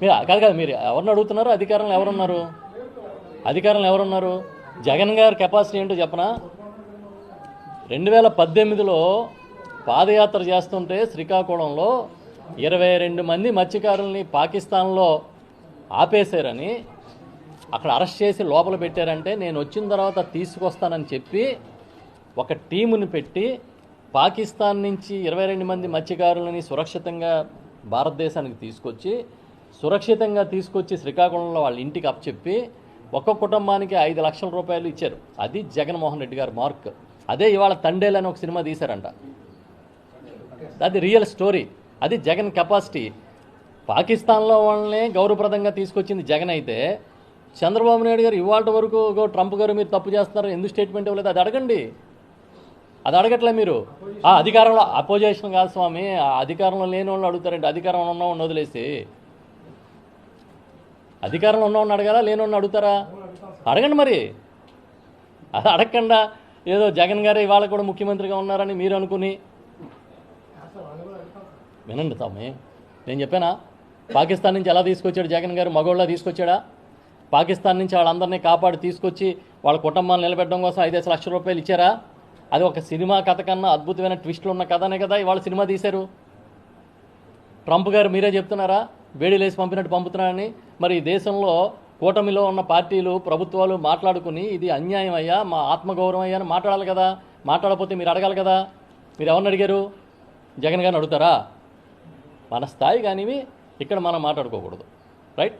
మీరు కాదు కాదు మీరు ఎవరిని అడుగుతున్నారు? అధికారంలో ఎవరున్నారు? అధికారంలో ఎవరున్నారు? జగన్ గారి కెపాసిటీ ఏంటో చెప్పనా? రెండు వేల పద్దెనిమిదిలో పాదయాత్ర చేస్తుంటే శ్రీకాకుళంలో ఇరవై రెండు మంది మత్స్యకారుల్ని పాకిస్తాన్లో ఆపేశారని అక్కడ అరెస్ట్ చేసి లోపల పెట్టారంటే నేను వచ్చిన తర్వాత తీసుకొస్తానని చెప్పి ఒక టీముని పెట్టి పాకిస్తాన్ నుంచి ఇరవై రెండు మంది మత్స్యకారులని సురక్షితంగా భారతదేశానికి తీసుకొచ్చి సురక్షితంగా తీసుకొచ్చి శ్రీకాకుళంలో వాళ్ళ ఇంటికి అప్పచెప్పి ఒక్క కుటుంబానికి ఐదు లక్షల రూపాయలు ఇచ్చారు. అది జగన్మోహన్ రెడ్డి గారి మార్క్. అదే ఇవాళ తండేలు అని ఒక సినిమా తీశారంట. అది రియల్ స్టోరీ అది జగన్ కెపాసిటీ పాకిస్తాన్లో వాళ్ళని గౌరవప్రదంగా తీసుకొచ్చింది జగన్ అయితే చంద్రబాబు నాయుడు గారు ఇవాళ వరకు ట్రంప్ గారు మీరు తప్పు చేస్తున్నారు ఎందుకు స్టేట్మెంట్ ఇవ్వలేదు? అది అడగండి. అది అడగట్లే మీరు. ఆ అధికారంలో అపోజిషన్ కాదు స్వామి ఆ అధికారంలో లేని వాళ్ళు అడుగుతారండి అధికారంలో ఉన్న వదిలేసి. అధికారంలో ఉన్నవాడిని అడగాలా? లేనివాడిని అడుగుతారా? అడగండి మరి. అది అడగకుండా ఏదో జగన్ గారు ఇవాళ కూడా ముఖ్యమంత్రిగా ఉన్నారని మీరు అనుకుని. వినండి తమ్మి నేను చెప్పానా? పాకిస్తాన్ నుంచి ఎలా తీసుకొచ్చాడు జగన్ గారు? మగోళ్ళ తీసుకొచ్చాడా? పాకిస్తాన్ నుంచి వాళ్ళందరినీ కాపాడి తీసుకొచ్చి వాళ్ళ కుటుంబాన్ని నిలబెట్టడం కోసం ఐదేసి లక్షల రూపాయలు ఇచ్చారా? అది ఒక సినిమా కథ కన్నా అద్భుతమైన ట్విస్టులు ఉన్న కథనే కదా ఇవాళ సినిమా తీశారు. ట్రంప్ గారు మీరే చెప్తున్నారా? వేడిలేసి పంపినట్టు పంపుతున్నారని మరి ఈ దేశంలో కూటమిలో ఉన్న పార్టీలు ప్రభుత్వాలు మాట్లాడుకుని ఇది అన్యాయం అయ్యా మా ఆత్మగౌరవం అయ్యా అని మాట్లాడాలి కదా మాట్లాడకపోతే మీరు అడగాలి కదా. మీరు ఎవరిని అడిగారు? జగన్ గారిని అడుగుతారా? మన స్థాయి కానివి ఇక్కడ మనం మాట్లాడుకోకూడదు. రైట్?